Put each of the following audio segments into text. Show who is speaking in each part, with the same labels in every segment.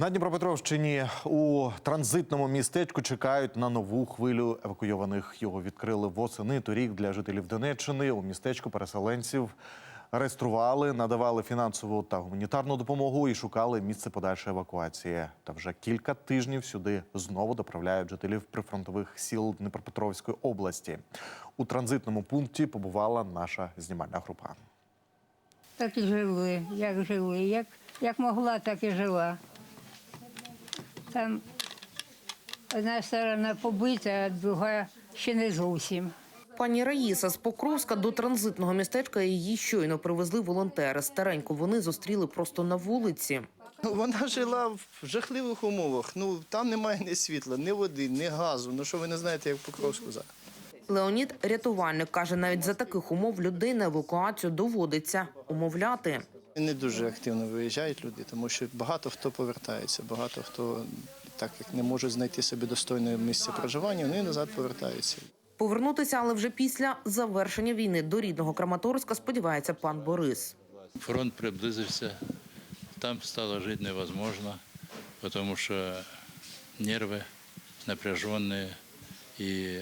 Speaker 1: На Дніпропетровщині у транзитному містечку чекають на нову хвилю евакуйованих. Його відкрили восени торік для жителів Донеччини. У містечку переселенців реєстрували, надавали фінансову та гуманітарну допомогу і шукали місце подальшої евакуації. Та вже кілька тижнів сюди знову доправляють жителів прифронтових сіл Дніпропетровської області. У транзитному пункті побувала наша знімальна група.
Speaker 2: Так і жили, як жили. Як, як могла, так і жила. Там одна сторона побита, а друга ще не зовсім.
Speaker 3: Пані Раїса з Покровська до транзитного містечка її щойно привезли волонтери. Стареньку вони зустріли просто на вулиці.
Speaker 4: Ну, Вона жила в жахливих умовах. Ну там немає ні світла, ні води, ні газу. Ну що ви не знаєте, як в Покровську зараз?
Speaker 3: Леонід, рятувальник, каже, навіть за таких умов людей на евакуацію доводиться умовляти.
Speaker 4: Не дуже активно виїжджають люди, тому що багато хто повертається, багато хто, так як не може знайти собі достойне місце проживання, вони назад повертаються.
Speaker 3: Повернутися, але вже після завершення війни до рідного Краматорська сподівається пан Борис.
Speaker 5: Фронт приблизився, там стало жити невозможно, тому що нерви напряжені і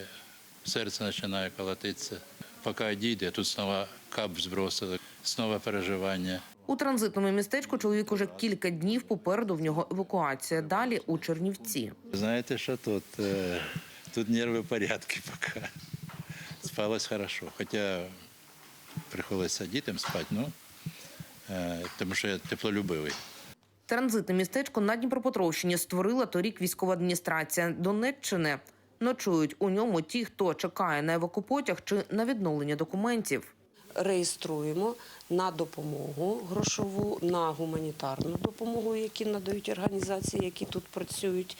Speaker 5: серце починає колотитися. Поки дійде, тут знову кап збросили, знову переживання.
Speaker 3: У транзитному містечку чоловік уже кілька днів попереду в нього евакуація. Далі у Чернівці.
Speaker 5: Знаєте, що тут? Е, Тут нерви в порядку поки. Спалось хорошо. Хоча приходилося дітям спати, ну, е, тому що я теплолюбивий.
Speaker 3: Транзитне містечко на Дніпропетровщині створила торік військова адміністрація Донеччини. Ночують у ньому ті, хто чекає на евакупотяг чи на відновлення документів.
Speaker 6: Реєструємо на допомогу грошову, на гуманітарну допомогу, які надають організації, які тут працюють.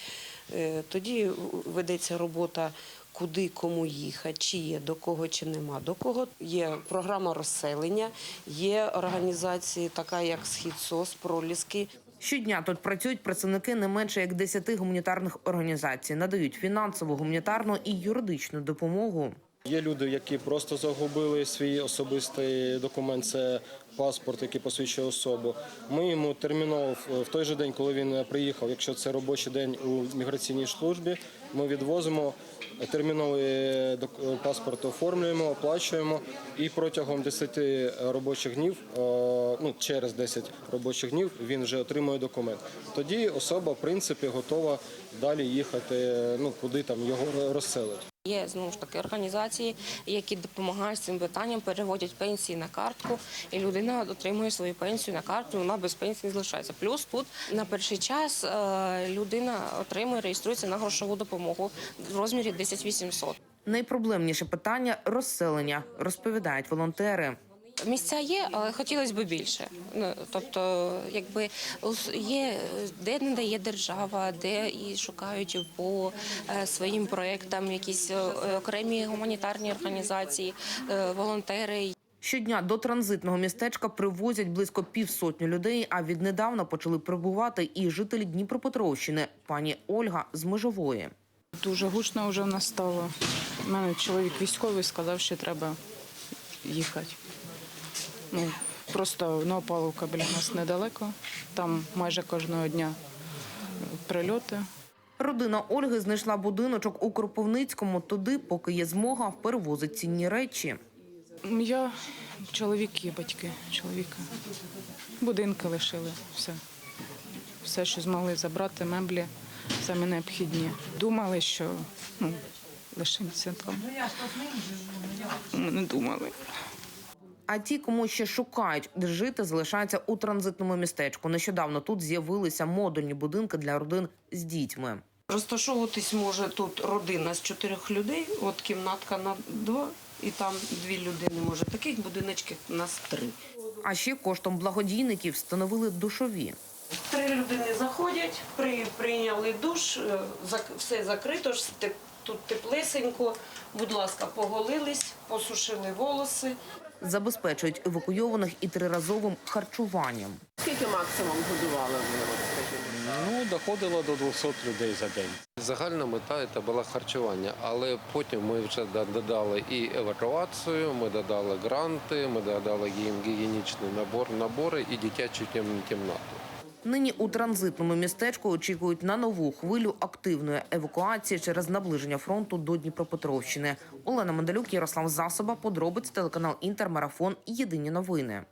Speaker 6: Е, Тоді ведеться робота, куди кому їхати, чи є до кого, чи нема до кого. Є програма розселення, є організації, така як Схід СОС, проліски.
Speaker 3: Щодня тут працюють працівники не менше як 10 гуманітарних організацій, надають фінансову, гуманітарну і юридичну допомогу.
Speaker 7: Є люди, які просто загубили свій особистий документ, це паспорт, який посвідчує особу. Ми йому терміново в- той же день, коли він приїхав, якщо це робочий день у міграційній службі, ми відвозимо терміновий паспорт, оформлюємо, оплачуємо і протягом 10 робочих днів, е, ну через 10 робочих днів, він вже отримує документ. Тоді особа, в принципі, готова далі їхати, ну куди там його розселить.
Speaker 8: Є знову ж таки організації, які допомагають цим питанням, переводять пенсії на картку, і людина отримує свою пенсію на карту. Вона без пенсії залишається. Плюс тут на перший час е, людина отримує, реєструється на грошову допомогу в розмірі 10 800.
Speaker 3: Найпроблемніше питання розселення, розповідають волонтери.
Speaker 8: Місця є, але хотілося б більше. Ну тобто, якби є де не дає держава, де і шукають по е, своїм проектам якісь е, окремі гуманітарні організації, е, волонтери.
Speaker 3: Щодня до транзитного містечка привозять близько півсотні людей. А віднедавна почали прибувати і жителі Дніпропетровщини, пані Ольга з Межової.
Speaker 9: Дуже гучно вже в нас стало. У мене чоловік військовий сказав, що треба їхати. Ну, просто Новопавловка біля нас недалеко. Там майже кожного дня прильоти.
Speaker 3: Родина Ольги знайшла будиночок у Кропивницькому. Туди, поки є змога, перевозить цінні речі.
Speaker 9: Я чоловік і батьки чоловіка. Будинки лишили, все. Все, що змогли забрати, меблі, самі необхідні. Думали, що ну, лишимося там. Ми не думали.
Speaker 3: А ті, кому ще шукають, де жити, залишаються у транзитному містечку. Нещодавно тут з'явилися модульні будинки для родин з дітьми.
Speaker 6: Розташовуватись може тут родина з чотирьох людей, от кімнатка на два, і там дві людини може. Таких будиночків у нас три.
Speaker 3: А ще коштом благодійників встановили душові.
Speaker 6: Три людини заходять, при, прийняли душ, е, все закрито, ж тут теплесенько. Будь ласка, поголились, посушили волоси.
Speaker 3: Забезпечують евакуйованих і триразовим харчуванням.
Speaker 10: Скільки максимум годували ви?
Speaker 7: Ну доходило до 200 людей за день.
Speaker 11: Загальна мета це було харчування, але потім ми вже да- додали і евакуацію, ми додали гранти, ми додали їм гігієнічний набор, набори і дитячу кім- кімнату.
Speaker 3: Нині у транзитному містечку очікують на нову хвилю активної евакуації через наближення фронту до Дніпропетровщини. Олена Мандалюк, Ярослав Засоба, подробиць телеканал Інтермарафон. Єдині новини.